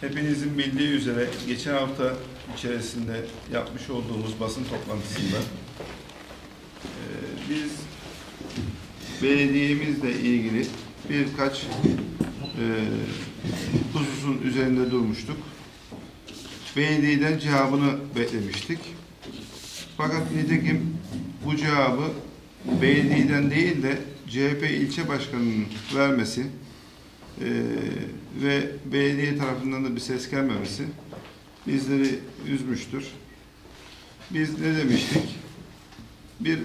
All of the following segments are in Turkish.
Hepinizin bildiği üzere geçen hafta içerisinde yapmış olduğumuz basın toplantısında e, biz belediyemizle ilgili birkaç e, hususun üzerinde durmuştuk. Belediyeden cevabını beklemiştik. Fakat nitekim bu cevabı belediyeden değil de CHP ilçe başkanının vermesi e, ve belediye tarafından da bir ses gelmemesi bizleri üzmüştür. Biz ne demiştik? Bir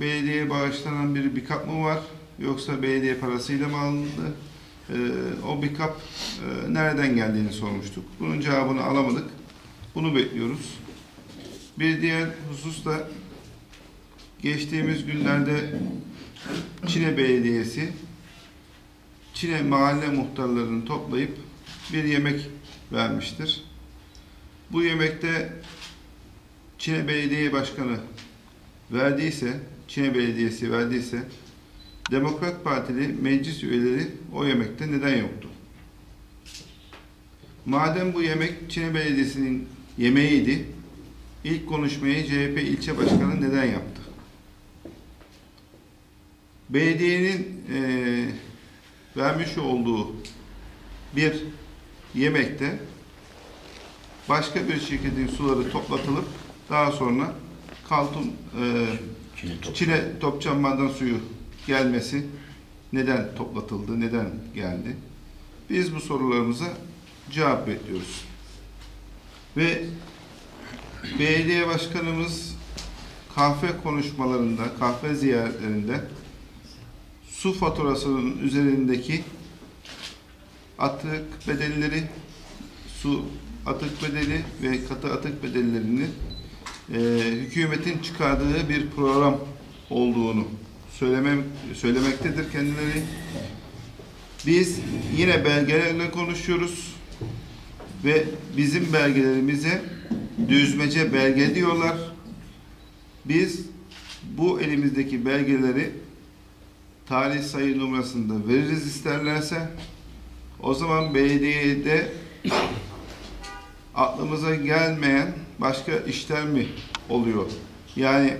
belediyeye bağışlanan bir bikap mı var yoksa belediye parasıyla mı alındı? E, o bikap e, nereden geldiğini sormuştuk. Bunun cevabını alamadık. Bunu bekliyoruz. Bir diğer husus da geçtiğimiz günlerde Çine Belediyesi Çine mahalle muhtarlarını toplayıp bir yemek vermiştir. Bu yemekte Çine Belediye Başkanı verdiyse, Çine Belediyesi verdiyse Demokrat Partili meclis üyeleri o yemekte neden yoktu? Madem bu yemek Çine Belediyesi'nin yemeğiydi, ilk konuşmayı CHP ilçe başkanı neden yaptı? Belediyenin eee vermiş olduğu bir yemekte başka bir şirketin suları toplatılıp daha sonra kaltun e, Çile Topçam maden suyu gelmesi neden toplatıldı, neden geldi? Biz bu sorularımıza cevap bekliyoruz. Ve belediye başkanımız kahve konuşmalarında, kahve ziyaretlerinde su faturasının üzerindeki atık bedelleri, su atık bedeli ve katı atık bedellerini e, hükümetin çıkardığı bir program olduğunu söylemem, söylemektedir kendileri. Biz yine belgelerle konuşuyoruz ve bizim belgelerimize düzmece belge diyorlar. Biz bu elimizdeki belgeleri tarih sayı numarasında veririz isterlerse o zaman belediyede aklımıza gelmeyen başka işler mi oluyor? Yani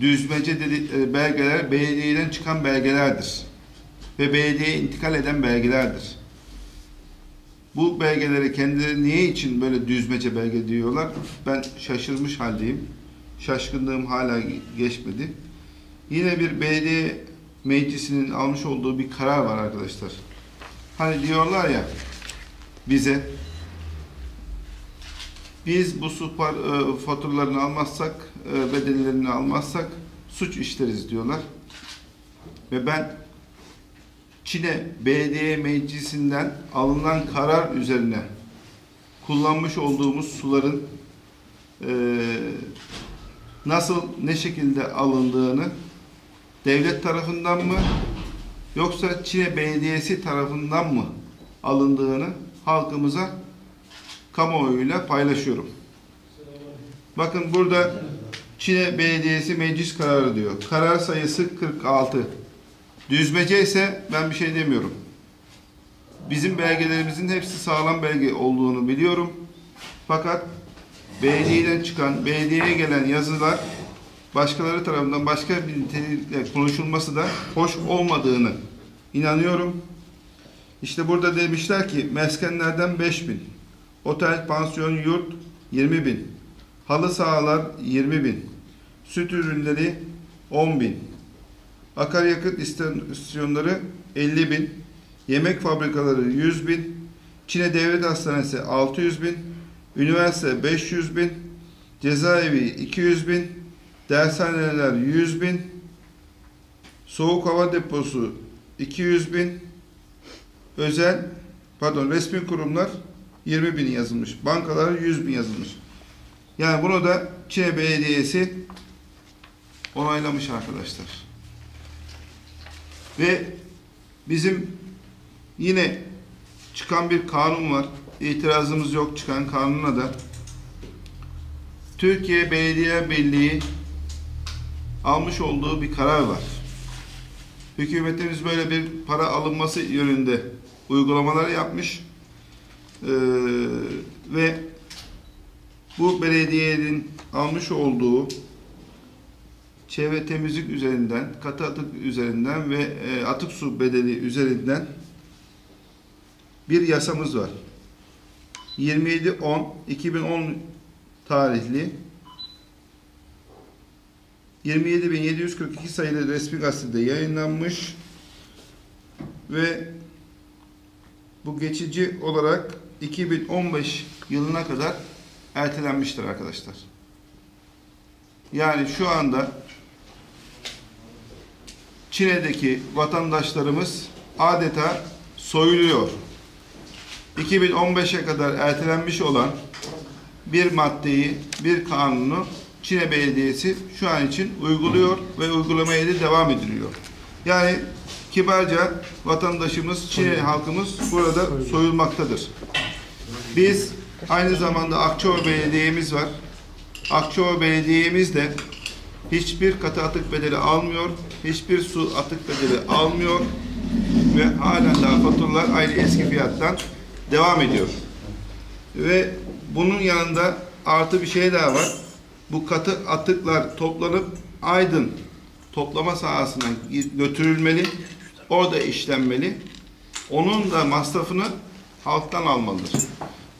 düzmece dedikleri belgeler belediyeden çıkan belgelerdir. Ve belediyeye intikal eden belgelerdir. Bu belgeleri kendileri niye için böyle düzmece belge diyorlar? Ben şaşırmış haldeyim. Şaşkınlığım hala geçmedi. Yine bir belediye meclisinin almış olduğu bir karar var arkadaşlar. Hani diyorlar ya bize biz bu su par, e, faturalarını almazsak, e, bedellerini almazsak suç işleriz diyorlar. Ve ben Çin'e Belediye Meclisi'nden alınan karar üzerine kullanmış olduğumuz suların e, nasıl, ne şekilde alındığını devlet tarafından mı yoksa Çin'e Belediyesi tarafından mı alındığını halkımıza kamuoyuyla paylaşıyorum. Bakın burada Çin'e Belediyesi meclis kararı diyor. Karar sayısı 46. Düzmece ise ben bir şey demiyorum. Bizim belgelerimizin hepsi sağlam belge olduğunu biliyorum. Fakat belediyeden çıkan, belediyeye gelen yazılar başkaları tarafından başka bir nitelikle konuşulması da hoş olmadığını inanıyorum. İşte burada demişler ki meskenlerden 5 bin, otel, pansiyon, yurt 20 bin, halı sahalar 20 bin, süt ürünleri 10 bin, akaryakıt istasyonları 50 bin, yemek fabrikaları 100 bin, Çin'e Devlet Hastanesi 600 bin, üniversite 500 bin, cezaevi 200 bin, dershaneler 100 bin, soğuk hava deposu 200 bin, özel, pardon resmi kurumlar 20 bin yazılmış, bankalar 100 bin yazılmış. Yani bunu da Çine Belediyesi onaylamış arkadaşlar. Ve bizim yine çıkan bir kanun var. İtirazımız yok çıkan kanuna da. Türkiye Belediye Birliği almış olduğu bir karar var. Hükümetimiz böyle bir para alınması yönünde uygulamalar yapmış. Ee, ve bu belediyenin almış olduğu çevre temizlik üzerinden, katı atık üzerinden ve e, atık su bedeli üzerinden bir yasamız var. 27.10.2010 tarihli 27.742 sayılı resmi gazetede yayınlanmış ve bu geçici olarak 2015 yılına kadar ertelenmiştir arkadaşlar. Yani şu anda Çin'deki vatandaşlarımız adeta soyuluyor. 2015'e kadar ertelenmiş olan bir maddeyi, bir kanunu Çin'e Belediyesi şu an için uyguluyor ve uygulamaya da devam ediliyor. Yani kibarca vatandaşımız, Çin'e halkımız burada soyulmaktadır. Biz aynı zamanda Akçova Belediye'miz var. Akçova Belediye'miz de hiçbir katı atık bedeli almıyor, hiçbir su atık bedeli almıyor ve halen daha faturalar aynı eski fiyattan devam ediyor. Ve bunun yanında artı bir şey daha var. Bu katı atıklar toplanıp Aydın toplama sahasına götürülmeli, orada işlenmeli. Onun da masrafını halktan almalıdır.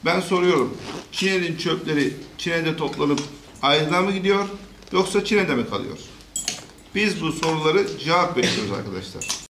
Ben soruyorum, Çin'in çöpleri Çin'de toplanıp Aydın'a mı gidiyor, yoksa Çin'de mi kalıyor? Biz bu soruları cevap bekliyoruz arkadaşlar.